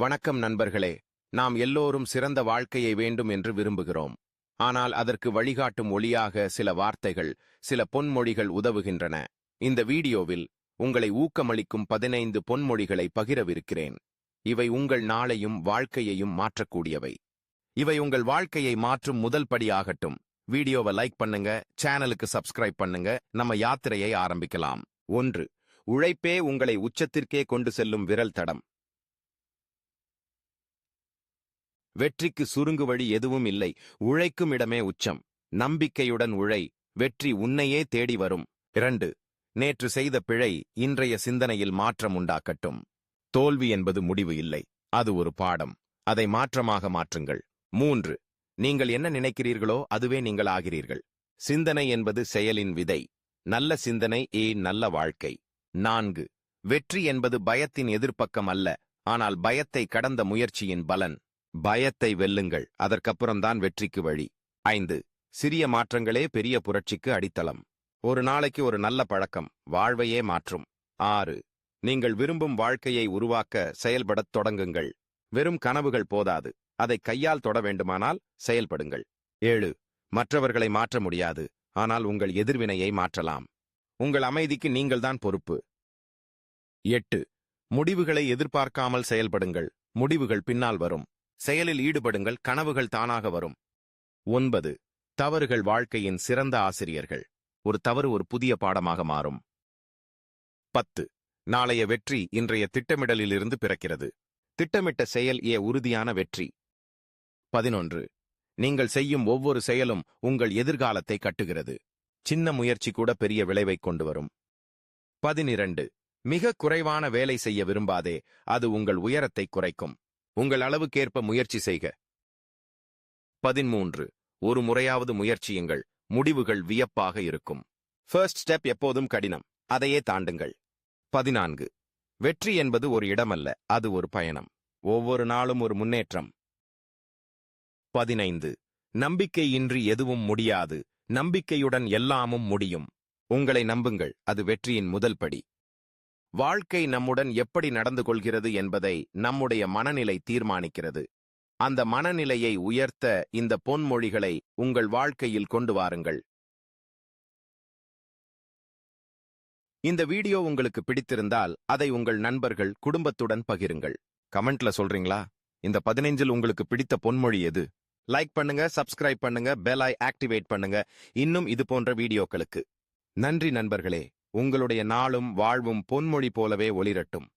வணக்கம் நண்பர்களே. நாம் எல்லோரும் சிறந்த வாழ்க்கையை வேண்டும் என்று விரும்புகிறோம். ஆனால் அதற்கு வழிகாட்டும் ஒளியாக சில வார்த்தைகள் சில பொன்மொழிகள் உதவுகின்றன. இந்த வீடியோவில் உங்களை ஊக்கமளிக்கும் பதினைந்து பொன்மொழிகளை பகிரவிருக்கிறேன். இவை உங்கள் நாளையும் வாழ்க்கையையும் மாற்றக்கூடியவை. இவை உங்கள் வாழ்க்கையை மாற்றும் முதல் படியாகட்டும். வீடியோவை லைக் பண்ணுங்க சேனலுக்கு சப்ஸ்கிரைப் பண்ணுங்க நம்ம யாத்திரையை ஆரம்பிக்கலாம். ஒன்று உழைப்பே உங்களை உச்சத்திற்கே கொண்டு செல்லும் விரல் தடம். வெற்றிக்கு சுருங்கு வழி எதுவும் இல்லை. உழைக்கும் இடமே உச்சம். நம்பிக்கையுடன் உழை. வெற்றி உன்னையே தேடி வரும். இரண்டு நேற்று செய்த பிழை இன்றைய சிந்தனையில் மாற்றம் உண்டாக்கட்டும். தோல்வி என்பது முடிவு இல்லை. அது ஒரு பாடம். அதை மாற்றமாக மாற்றுங்கள். மூன்று நீங்கள் என்ன நினைக்கிறீர்களோ அதுவே நீங்கள் ஆகிறீர்கள். சிந்தனை என்பது செயலின் விதை. நல்ல சிந்தனை ஏ நல்ல வாழ்க்கை. நான்கு வெற்றி என்பது பயத்தின் எதிர்ப்பக்கம் அல்ல. ஆனால் பயத்தை கடந்த முயற்சியின் பலன். பயத்தை வெல்லுங்கள் அதற்கப்புறம்தான் வெற்றிக்கு வழி. ஐந்து சிறிய மாற்றங்களே பெரிய புரட்சிக்கு அடித்தளம். ஒரு நாளைக்கு ஒரு நல்ல பழக்கம் வாழ்வையே மாற்றும். ஆறு நீங்கள் விரும்பும் வாழ்க்கையை உருவாக்க செயல்படத் தொடங்குங்கள். வெறும் கனவுகள் போதாது அதை கையால் தொட வேண்டுமானால் செயல்படுங்கள். ஏழு மற்றவர்களை மாற்ற முடியாது ஆனால் உங்கள் எதிர்வினையை மாற்றலாம். உங்கள் அமைதிக்கு நீங்கள்தான் பொறுப்பு. எட்டு முடிவுகளை எதிர்பார்க்காமல் செயல்படுங்கள் முடிவுகள் பின்னால் வரும். செயலில் ஈடுபடுங்கள் கனவுகள் தானாக வரும். ஒன்பது தவறுகள் வாழ்க்கையின் சிறந்த ஆசிரியர்கள். ஒரு தவறு ஒரு புதிய பாடமாக மாறும். பத்து நாளைய வெற்றி இன்றைய திட்டமிடலிலிருந்து பிறக்கிறது. திட்டமிட்ட செயல் ஏ உறுதியான வெற்றி. பதினொன்று நீங்கள் செய்யும் ஒவ்வொரு செயலும் உங்கள் எதிர்காலத்தை கட்டுகிறது. சின்ன முயற்சி கூட பெரிய விளைவைக் கொண்டு வரும். பதினிரண்டு மிக குறைவான வேலை செய்ய விரும்பாதே அது உங்கள் உயரத்தை குறைக்கும். உங்கள் அளவுக்கேற்ப முயற்சி செய்க. பதிமூன்று ஒரு முறையாவது முயற்சியுங்கள். முடிவுகள் வியப்பாக இருக்கும். ஃபர்ஸ்ட் ஸ்டெப் எப்போதும் கடினம். அதையே தாண்டுங்கள். பதினான்கு. வெற்றி என்பது ஒரு இடமல்ல. அது ஒரு பயணம். ஒவ்வொரு நாளும் ஒரு முன்னேற்றம். பதினைந்து. நம்பிக்கையின்றி எதுவும் முடியாது. நம்பிக்கையுடன் எல்லாமும் முடியும். உங்களை நம்புங்கள். அது வெற்றியின் முதல் படி. வாழ்க்கை நம்முடன் எப்படி நடந்து கொள்கிறது என்பதை நம்முடைய மனநிலை தீர்மானிக்கிறது. அந்த மனநிலையை உயர்த்த இந்த பொன்மொழிகளை உங்கள் வாழ்க்கையில் கொண்டு வாருங்கள். இந்த வீடியோ உங்களுக்கு பிடித்திருந்தால் அதை உங்கள் நண்பர்கள் குடும்பத்துடன் பகிருங்கள். கமெண்ட்ல சொல்றீங்களா? இந்த பதினைஞ்சில் உங்களுக்கு பிடித்த பொன்மொழி எது? லைக் பண்ணுங்க சப்ஸ்கிரைப் பண்ணுங்க பெல் ஐ ஆக்டிவேட் பண்ணுங்க. இன்னும் இது போன்ற வீடியோக்களுக்கு. நன்றி நண்பர்களே. உங்களுடைய நாளும் வாழ்வும் பொன்மொழி போலவே ஒளிரட்டும்.